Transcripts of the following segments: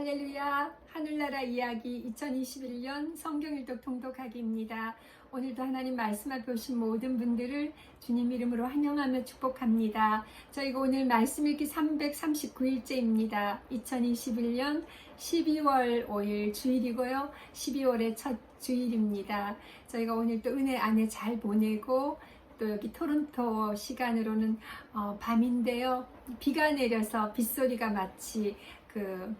할렐루야 하늘나라 이야기 2021년 성경일독 통독하기입니다. 오늘도 하나님 말씀을 보신 모든 분들을 주님 이름으로 환영하며 축복합니다. 저희가 오늘 말씀 읽기 339일째입니다. 2021년 12월 5일 주일이고요. 12월의 첫 주일입니다. 저희가 오늘 또 은혜 안에 잘 보내고 또 여기 토론토 시간으로는 어, 밤인데요. 비가 내려서 빗소리가 마치 그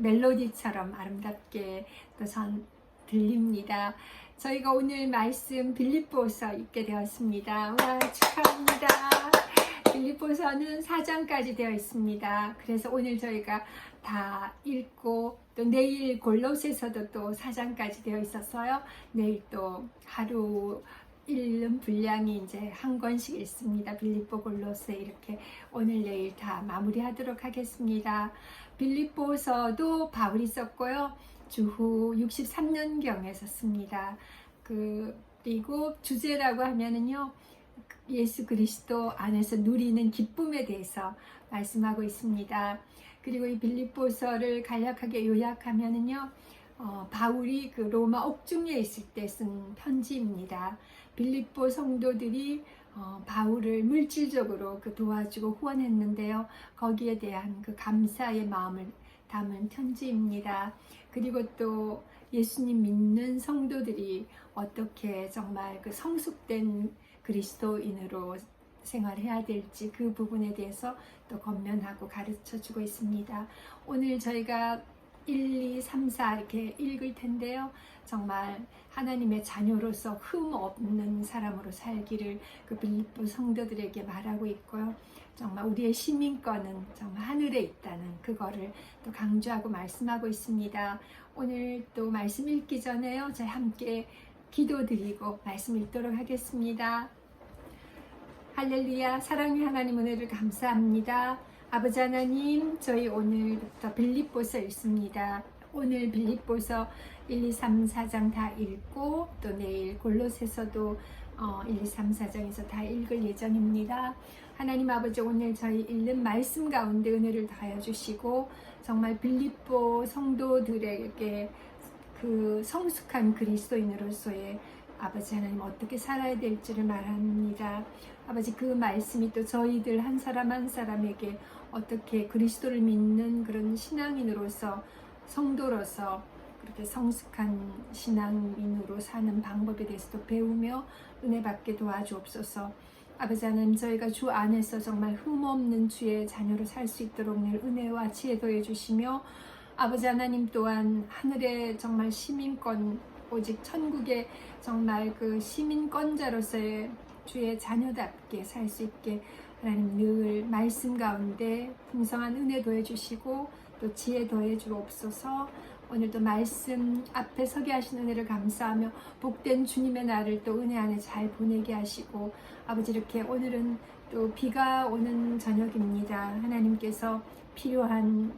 멜로디처럼 아름답게 또 전 들립니다. 저희가 오늘 말씀 빌립보서 읽게 되었습니다. 와 축하합니다. 빌립보서는 4장까지 되어 있습니다. 그래서 오늘 저희가 다 읽고 또 내일 골로새서도 또 4장까지 되어 있었어요. 내일 또 하루 읽는 분량이 이제 한 권씩 읽습니다. 빌립보 골로새 이렇게 오늘 내일 다 마무리하도록 하겠습니다. 빌립보서도 바울이 썼고요. 주후 63년경에 썼습니다. 그 그리고 주제라고 하면은요. 예수 그리스도 안에서 누리는 기쁨에 대해서 말씀하고 있습니다. 그리고 이 빌립보서를 간략하게 요약하면은요. 어, 바울이 그 로마 옥중에 있을 때 쓴 편지입니다. 빌립보 성도들이 어, 바울을 물질적으로 그 도와주고 후원했는데요. 거기에 대한 그 감사의 마음을 담은 편지입니다. 그리고 또 예수님 믿는 성도들이 어떻게 정말 그 성숙된 그리스도인으로 생활해야 될지 그 부분에 대해서 또 건면하고 가르쳐 주고 있습니다. 오늘 저희가 1, 2, 3, 4 이렇게 읽을 텐데요. 정말 하나님의 자녀로서 흠 없는 사람으로 살기를 그 빌립보 성도들에게 말하고 있고요. 정말 우리의 시민권은 정말 하늘에 있다는 그거를 또 강조하고 말씀하고 있습니다. 오늘 또 말씀 읽기 전에요. 저희 함께 기도드리고 말씀 읽도록 하겠습니다. 할렐루야 사랑의 하나님 은혜를 감사합니다. 아버지 하나님 저희 오늘부터 빌립보서 읽습니다. 오늘 빌립보서 1, 2, 3, 4장 다 읽고 또 내일 골로새서도 어, 1, 2, 3, 4장에서 다 읽을 예정입니다. 하나님 아버지 오늘 저희 읽는 말씀 가운데 은혜를 다해 주시고 정말 빌립보 성도들에게 그 성숙한 그리스도인으로서의 아버지 하나님 어떻게 살아야 될지를 말합니다. 아버지 그 말씀이 또 저희들 한 사람 한 사람에게 어떻게 그리스도를 믿는 그런 신앙인으로서 성도로서 그렇게 성숙한 신앙인으로 사는 방법에 대해서도 배우며 은혜 받게 도와주옵소서. 아버지 하나님 저희가 주 안에서 정말 흠없는 주의 자녀로 살 수 있도록 늘 은혜와 지혜 더해 주시며 아버지 하나님 또한 하늘의 정말 시민권 오직 천국의 정말 그 시민권자로서의 주의 자녀답게 살 수 있게 하나님 늘 말씀 가운데 풍성한 은혜 더해 주시고 또 지혜 더해 주옵소서 오늘도 말씀 앞에 서게 하신 은혜를 감사하며 복된 주님의 날을 또 은혜 안에 잘 보내게 하시고 아버지 이렇게 오늘은 또 비가 오는 저녁입니다. 하나님께서 필요한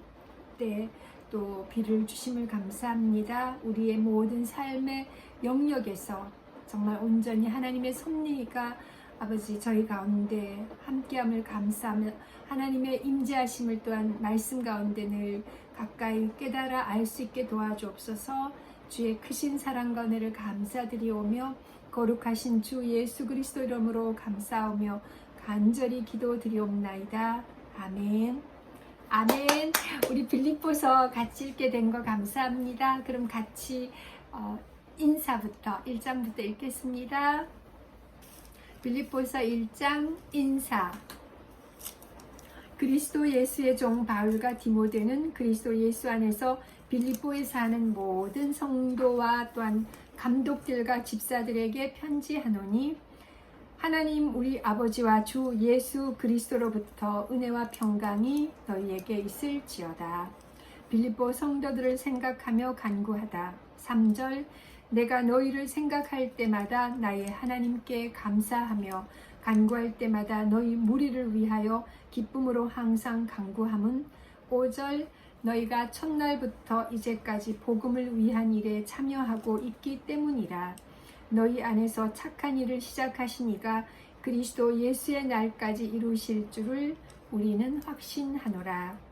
때 또 비를 주심을 감사합니다. 우리의 모든 삶의 영역에서 정말 온전히 하나님의 섭리가 아버지 저희 가운데 함께함을 감사하며 하나님의 임재하심을 또한 말씀 가운데 늘 가까이 깨달아 알 수 있게 도와주옵소서 주의 크신 사랑과 은혜를 감사드리오며 거룩하신 주 예수 그리스도 이름으로 감사하며 간절히 기도드리옵나이다. 아멘. 아멘. 우리 빌립보서 같이 읽게 된 거 감사합니다. 그럼 같이 어, 인사부터 1장부터 읽겠습니다. 빌립보서 1장 인사. 그리스도 예수의 종 바울과 디모데는 그리스도 예수 안에서 빌립보에 사는 모든 성도와 또한 감독들과 집사들에게 편지하노니 하나님 우리 아버지와 주 예수 그리스도로부터 은혜와 평강이 너희에게 있을지어다. 빌립보 성도들을 생각하며 간구하다. 3절 내가 너희를 생각할 때마다 나의 하나님께 감사하며 간구할 때마다 너희 무리를 위하여 기쁨으로 항상 간구함은 5절 너희가 첫날부터 이제까지 복음을 위한 일에 참여하고 있기 때문이라. 너희 안에서 착한 일을 시작하신 이가 그리스도 예수의 날까지 이루실 줄을 우리는 확신하노라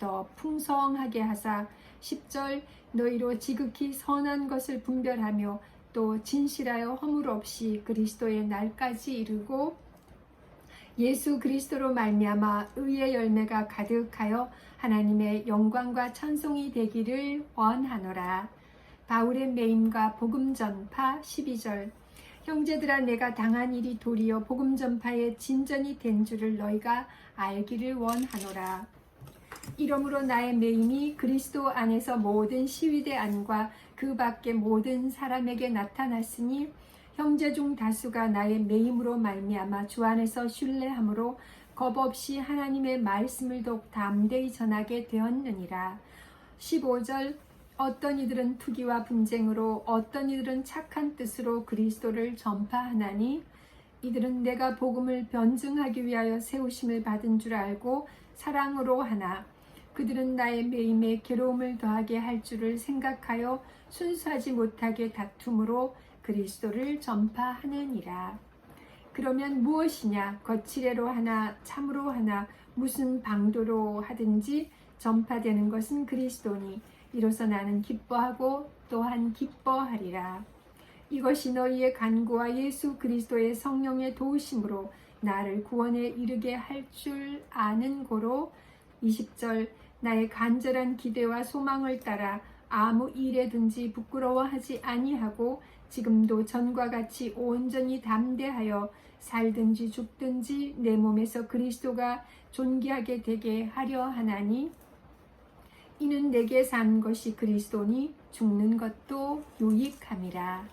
더 풍성하게 하사 10절 너희로 지극히 선한 것을 분별하며 또 진실하여 허물 없이 그리스도의 날까지 이르고 예수 그리스도로 말미암아 의의 열매가 가득하여 하나님의 영광과 찬송이 되기를 원하노라. 바울의 메임과 복음 전파 12절 형제들아 내가 당한 일이 도리어 복음 전파의 진전이 된 줄을 너희가 알기를 원하노라. 이러므로 나의 메임이 그리스도 안에서 모든 시위대 안과 그 밖의 모든 사람에게 나타났으니 형제 중 다수가 나의 메임으로 말미암아 주 안에서 신뢰함으로 겁 없이 하나님의 말씀을 더욱 담대히 전하게 되었느니라. 15절 어떤 이들은 투기와 분쟁으로 어떤 이들은 착한 뜻으로 그리스도를 전파하나니 이들은 내가 복음을 변증하기 위하여 세우심을 받은 줄 알고 사랑으로 하나 그들은 나의 매임에 괴로움을 더하게 할 줄을 생각하여 순수하지 못하게 다툼으로 그리스도를 전파하느니라. 그러면 무엇이냐? 거칠애로 하나, 참으로 하나, 무슨 방도로 하든지 전파되는 것은 그리스도니 이로써 나는 기뻐하고 또한 기뻐하리라. 이것이 너희의 간구와 예수 그리스도의 성령의 도우심으로 나를 구원에 이르게 할 줄 아는 고로 20절 나의 간절한 기대와 소망을 따라 아무 일에든지 부끄러워하지 아니하고 지금도 전과 같이 온전히 담대하여 살든지 죽든지 내 몸에서 그리스도가 존귀하게 되게 하려 하나니 이는 내게 산 것이 그리스도니 죽는 것도 유익함이라.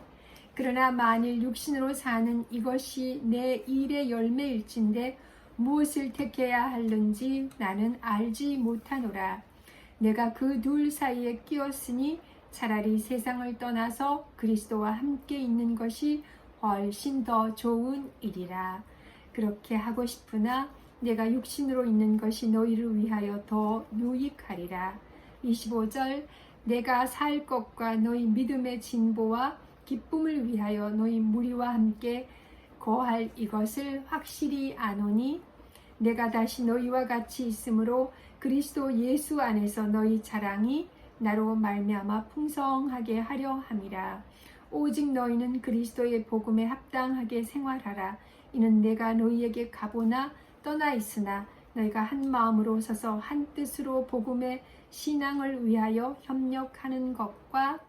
그러나 만일 육신으로 사는 이것이 내 일의 열매일진데 무엇을 택해야 할는지 나는 알지 못하노라. 내가 그 둘 사이에 끼었으니 차라리 세상을 떠나서 그리스도와 함께 있는 것이 훨씬 더 좋은 일이라. 그렇게 하고 싶으나 내가 육신으로 있는 것이 너희를 위하여 더 유익하리라. 25절 내가 살 것과 너희 믿음의 진보와 기쁨을 위하여 너희 무리와 함께 거할 이것을 확실히 아노니 내가 다시 너희와 같이 있으므로 그리스도 예수 안에서 너희 자랑이 나로 말미암아 풍성하게 하려 함이라. 오직 너희는 그리스도의 복음에 합당하게 생활하라. 이는 내가 너희에게 가보나 떠나 있으나 너희가 한 마음으로 서서 한 뜻으로 복음의 신앙을 위하여 협력하는 것과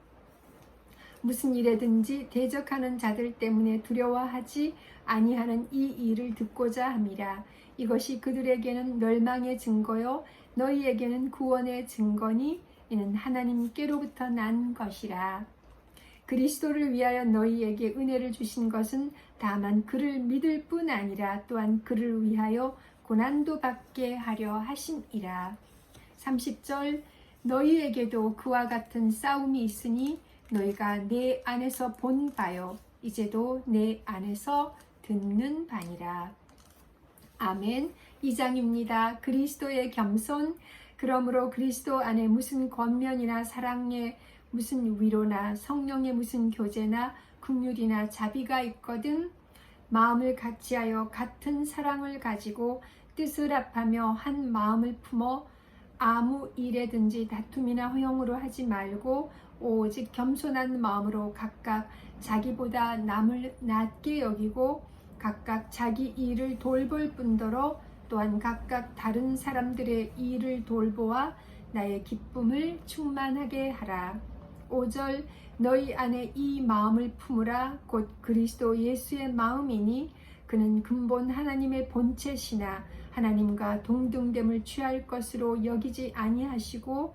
무슨 일에든지 대적하는 자들 때문에 두려워하지 아니하는 이 일을 듣고자 함이라. 이것이 그들에게는 멸망의 증거요 너희에게는 구원의 증거니 이는 하나님께로부터 난 것이라. 그리스도를 위하여 너희에게 은혜를 주신 것은 다만 그를 믿을 뿐 아니라 또한 그를 위하여 고난도 받게 하려 하심이라. 30절 너희에게도 그와 같은 싸움이 있으니 너희가 내 안에서 본 바요 이제도 내 안에서 듣는 바니라. 아멘. 2장입니다. 그리스도의 겸손 그러므로 그리스도 안에 무슨 권면이나 사랑의 무슨 위로나 성령의 무슨 교제나 긍휼이나 자비가 있거든 마음을 같이하여 같은 사랑을 가지고 뜻을 합하며 한 마음을 품어 아무 일에든지 다툼이나 허용으로 하지 말고 오직 겸손한 마음으로 각각 자기보다 남을 낮게 여기고 각각 자기 일을 돌볼 뿐더러 또한 각각 다른 사람들의 일을 돌보아 나의 기쁨을 충만하게 하라. 5절 너희 안에 이 마음을 품으라 곧 그리스도 예수의 마음이니 그는 근본 하나님의 본체시나 하나님과 동등됨을 취할 것으로 여기지 아니하시고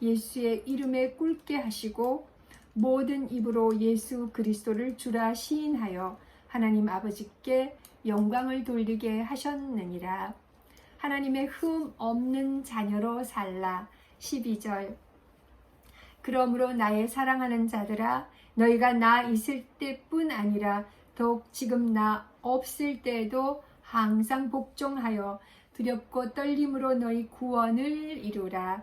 예수의 이름에 꿇게 하시고 모든 입으로 예수 그리스도를 주라 시인하여 하나님 아버지께 영광을 돌리게 하셨느니라. 하나님의 흠 없는 자녀로 살라. 12절. 그러므로 나의 사랑하는 자들아 너희가 나 있을 때뿐 아니라 더욱 지금 나 없을 때에도 항상 복종하여 두렵고 떨림으로 너희 구원을 이루라.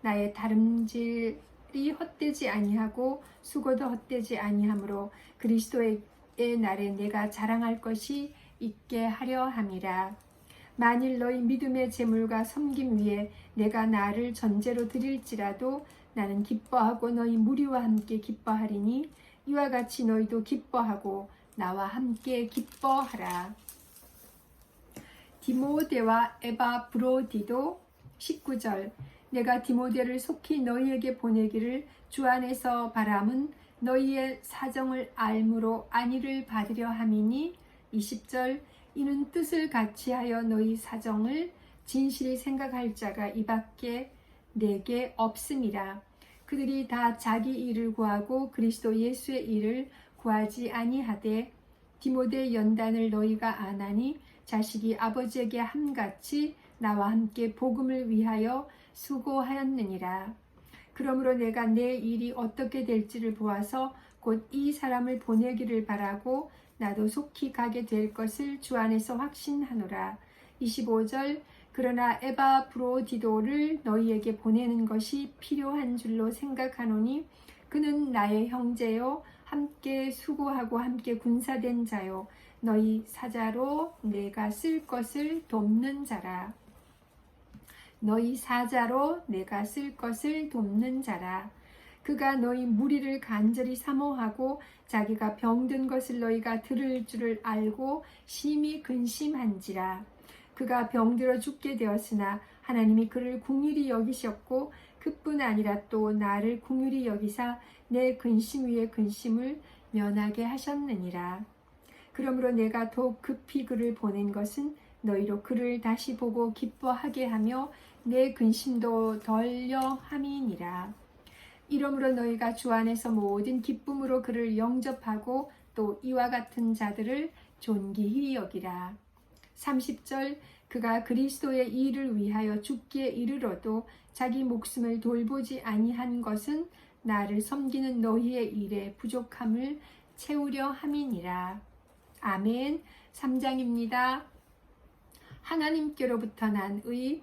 나의 다름질이 헛되지 아니하고 수고도 헛되지 아니하므로 그리스도의 날에 내가 자랑할 것이 있게 하려 함이라. 만일 너희 믿음의 재물과 섬김 위에 내가 나를 전제로 드릴지라도 나는 기뻐하고 너희 무리와 함께 기뻐하리니 이와 같이 너희도 기뻐하고 나와 함께 기뻐하라. 디모데와 에바 브로디도 19절 내가 디모데를 속히 너희에게 보내기를 주 안에서 바람은 너희의 사정을 알므로 안위를 받으려 함이니 20절 이는 뜻을 같이 하여 너희 사정을 진실히 생각할 자가 이밖에 내게 없음이라. 그들이 다 자기 일을 구하고 그리스도 예수의 일을 구하지 아니하되 디모데 연단을 너희가 아나니 자식이 아버지에게 함같이 나와 함께 복음을 위하여 수고하였느니라. 그러므로 내가 내 일이 어떻게 될지를 보아서 곧 이 사람을 보내기를 바라고 나도 속히 가게 될 것을 주 안에서 확신하노라. 25절 그러나 에바 브로디도를 너희에게 보내는 것이 필요한 줄로 생각하노니 그는 나의 형제요 함께 수고하고 함께 군사된 자요 너희 사자로 내가 쓸 것을 돕는 자라. 너희 사자로 내가 쓸 것을 돕는 자라. 그가 너희 무리를 간절히 사모하고 자기가 병든 것을 너희가 들을 줄을 알고 심히 근심한지라. 그가 병들어 죽게 되었으나 하나님이 그를 궁휼히 여기셨고 그뿐 아니라 또 나를 궁휼히 여기사 내 근심 위에 근심을 면하게 하셨느니라. 그러므로 내가 더욱 급히 그를 보낸 것은 너희로 그를 다시 보고 기뻐하게 하며 내 근심도 덜려 함이니라. 이러므로 너희가 주 안에서 모든 기쁨으로 그를 영접하고 또 이와 같은 자들을 존귀히 여기라. 30절 그가 그리스도의 일을 위하여 죽기에 이르러도 자기 목숨을 돌보지 아니한 것은 나를 섬기는 너희의 일에 부족함을 채우려 함이니라. 아멘. 3장입니다. 하나님께로부터 난 의,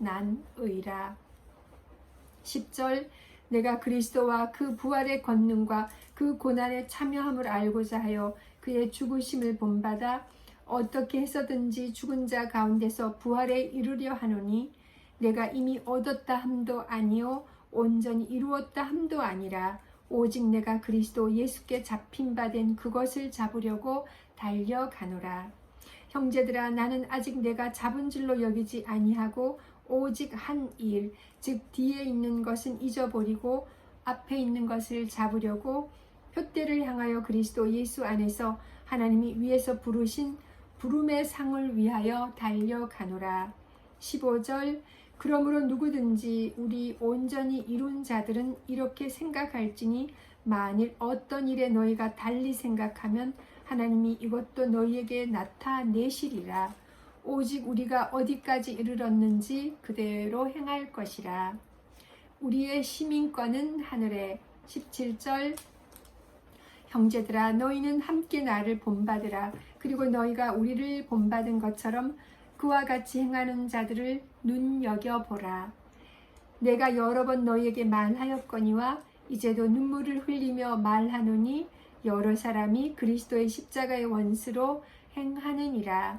난 의라. 10절 내가 그리스도와 그 부활의 권능과 그 고난에 참여함을 알고자 하여 그의 죽으심을 본받아 어떻게 해서든지 죽은 자 가운데서 부활에 이르려 하노니 내가 이미 얻었다 함도 아니요 온전히 이루었다 함도 아니라 오직 내가 그리스도 예수께 잡힌 바 된 그것을 잡으려고 달려가노라. 형제들아 나는 아직 내가 잡은 줄로 여기지 아니하고 오직 한 일, 즉 뒤에 있는 것은 잊어버리고 앞에 있는 것을 잡으려고 표대를 향하여 그리스도 예수 안에서 하나님이 위에서 부르신 부름의 상을 위하여 달려가노라. 15절 그러므로 누구든지 우리 온전히 이룬 자들은 이렇게 생각할지니 만일 어떤 일에 너희가 달리 생각하면 하나님이 이것도 너희에게 나타내시리라. 오직 우리가 어디까지 이르렀는지 그대로 행할 것이라. 우리의 시민권은 하늘에. 17절. 형제들아 너희는 함께 나를 본받으라. 그리고 너희가 우리를 본받은 것처럼 그와 같이 행하는 자들을 눈여겨 보라. 내가 여러 번 너희에게 말하였거니와 이제도 눈물을 흘리며 말하노니 여러 사람이 그리스도의 십자가의 원수로 행하느니라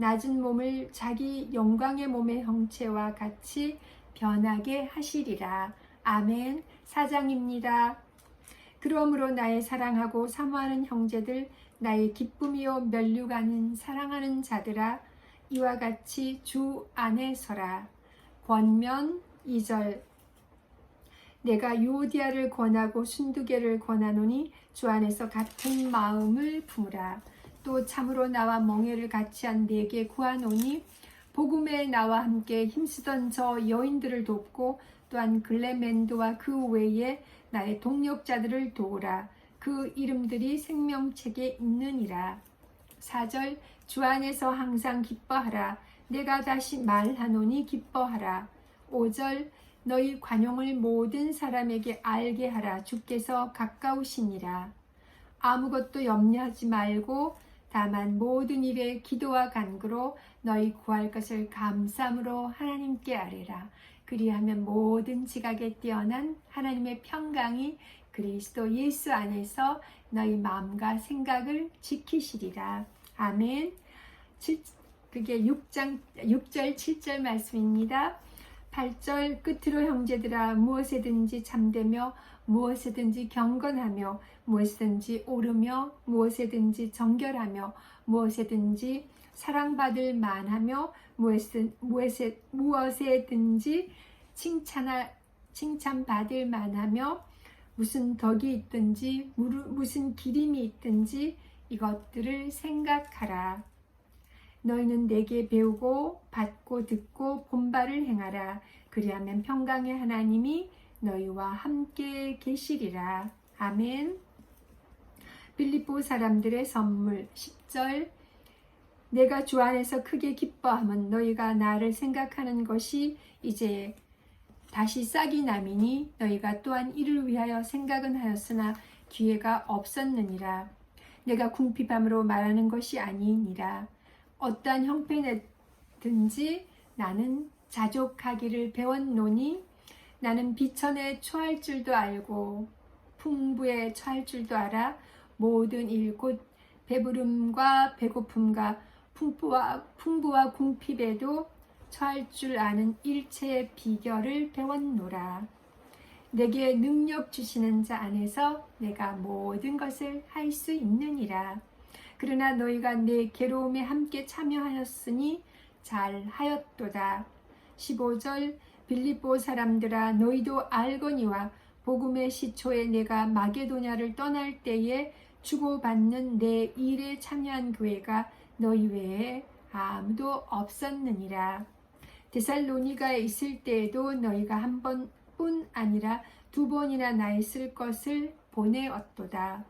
낮은 몸을 자기 영광의 몸의 형체와 같이 변하게 하시리라. 아멘. 사장입니다. 그러므로 나의 사랑하고 사모하는 형제들, 나의 기쁨이요 멸류가는 사랑하는 자들아, 이와 같이 주 안에 서라. 권면 2절 내가 유오디아를 권하고 순두개를 권하노니 주 안에서 같은 마음을 품으라. 또 참으로 나와 멍해를 같이 한 내게 구하노니 복음에 나와 함께 힘쓰던 저 여인들을 돕고 또한 글레멘도와 그 외에 나의 동력자들을 도우라. 그 이름들이 생명책에 있느니라. 4절 주 안에서 항상 기뻐하라. 내가 다시 말하노니 기뻐하라. 5절 너희 관용을 모든 사람에게 알게 하라. 주께서 가까우시니라. 아무것도 염려하지 말고 다만 모든 일에 기도와 간구로 너희 구할 것을 감사함으로 하나님께 아뢰라. 그리하면 모든 지각에 뛰어난 하나님의 평강이 그리스도 예수 안에서 너희 마음과 생각을 지키시리라. 아멘. 7, 그게 6장 6절 7절 말씀입니다. 8절 끝으로 형제들아 무엇에든지 잠되며 무엇에든지 경건하며 무엇이든지 오르며 무엇에든지 정결하며 무엇에든지 사랑받을 만하며 무엇에든지 칭찬할 칭찬받을 만하며 무슨 덕이 있든지 무슨 기림이 있든지 이것들을 생각하라. 너희는 내게 배우고 받고 듣고 본바를 행하라. 그리하면 평강의 하나님이 너희와 함께 계시리라. 아멘. 빌립보 사람들의 선물 10절 내가 주 안에서 크게 기뻐함은 너희가 나를 생각하는 것이 이제 다시 싹이 남이니 너희가 또한 이를 위하여 생각은 하였으나 기회가 없었느니라. 내가 궁핍함으로 말하는 것이 아니니라. 어떠한 형편에든지 나는 자족하기를 배웠노니 나는 비천에 처할 줄도 알고 풍부에 처할 줄도 알아 모든 일 곧 배부름과 배고픔과 풍부와, 풍부와 궁핍에도 처할 줄 아는 일체의 비결을 배웠노라. 내게 능력 주시는 자 안에서 내가 모든 것을 할 수 있느니라. 그러나 너희가 내 괴로움에 함께 참여하였으니 잘 하였도다. 15절 빌립보 사람들아 너희도 알거니와 복음의 시초에 내가 마게도냐를 떠날 때에 주고받는 내 일에 참여한 교회가 너희 외에 아무도 없었느니라. 데살로니가에 있을 때에도 너희가 한 번뿐 아니라 두 번이나 나의 쓸 것을 보내었도다.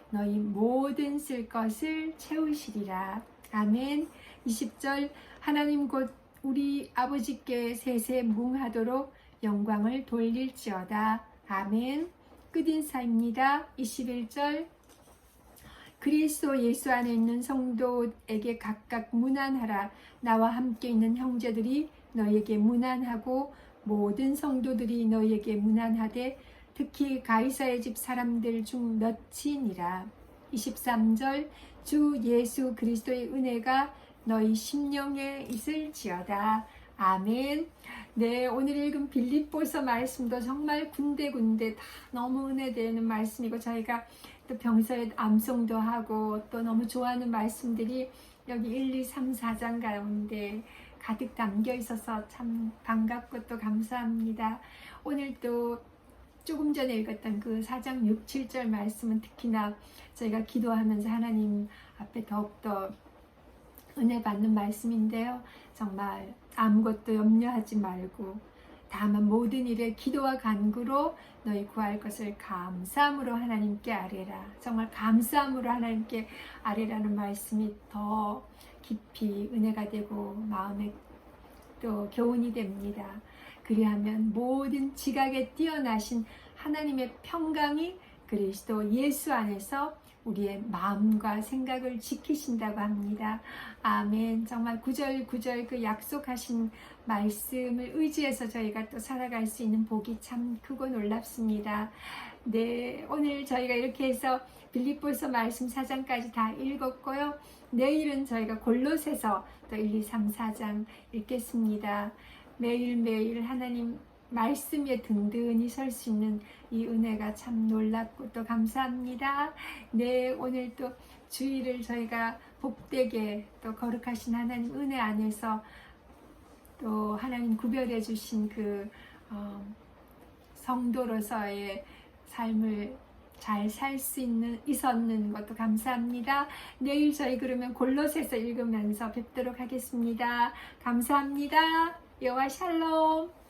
너희 모든 쓸 것을 채우시리라. 아멘. 20절 하나님 곧 우리 아버지께 세세 뭉하도록 영광을 돌릴지어다. 아멘. 끝인사입니다. 21절 그리스도 예수 안에 있는 성도에게 각각 무난하라. 나와 함께 있는 형제들이 너에게 무난하고 모든 성도들이 너에게 무난하되 특히 가이사의 집 사람들 중 몇이니라. 23절 주 예수 그리스도의 은혜가 너희 심령에 있을지어다. 아멘. 네, 오늘 읽은 빌립보서 말씀도 정말 군데군데 다 너무 은혜되는 말씀이고 저희가 또 평소에 암송도 하고 또 너무 좋아하는 말씀들이 여기 1, 2, 3, 4장 가운데 가득 담겨 있어서 참 반갑고 또 감사합니다. 오늘 또 조금 전에 읽었던 그 4장 6, 7절 말씀은 특히나 저희가 기도하면서 하나님 앞에 더욱더 은혜 받는 말씀인데요. 정말 아무것도 염려하지 말고 다만 모든 일에 기도와 간구로 너희 구할 것을 감사함으로 하나님께 아뢰라. 정말 감사함으로 하나님께 아뢰라는 말씀이 더 깊이 은혜가 되고 마음에 또 교훈이 됩니다. 그리하면 모든 지각에 뛰어나신 하나님의 평강이 그리스도 예수 안에서 우리의 마음과 생각을 지키신다고 합니다. 아멘. 정말 구절구절 그 약속하신 말씀을 의지해서 저희가 또 살아갈 수 있는 복이 참 크고 놀랍습니다. 네, 오늘 저희가 이렇게 해서 빌립보서 말씀 4장까지 다 읽었고요. 내일은 저희가 골로새서 또 1, 2, 3, 4장 읽겠습니다. 매일매일 하나님 말씀에 든든히 설 수 있는 이 은혜가 참 놀랍고 또 감사합니다. 네, 오늘 또 주일을 저희가 복되게 또 거룩하신 하나님 은혜 안에서 또 하나님 구별해 주신 그 어, 성도로서의 삶을 잘 살 수 있는 있었는 것도 감사합니다. 내일 저희 그러면 골로새서 읽으면서 뵙도록 하겠습니다. 감사합니다. 여호와 샬롬.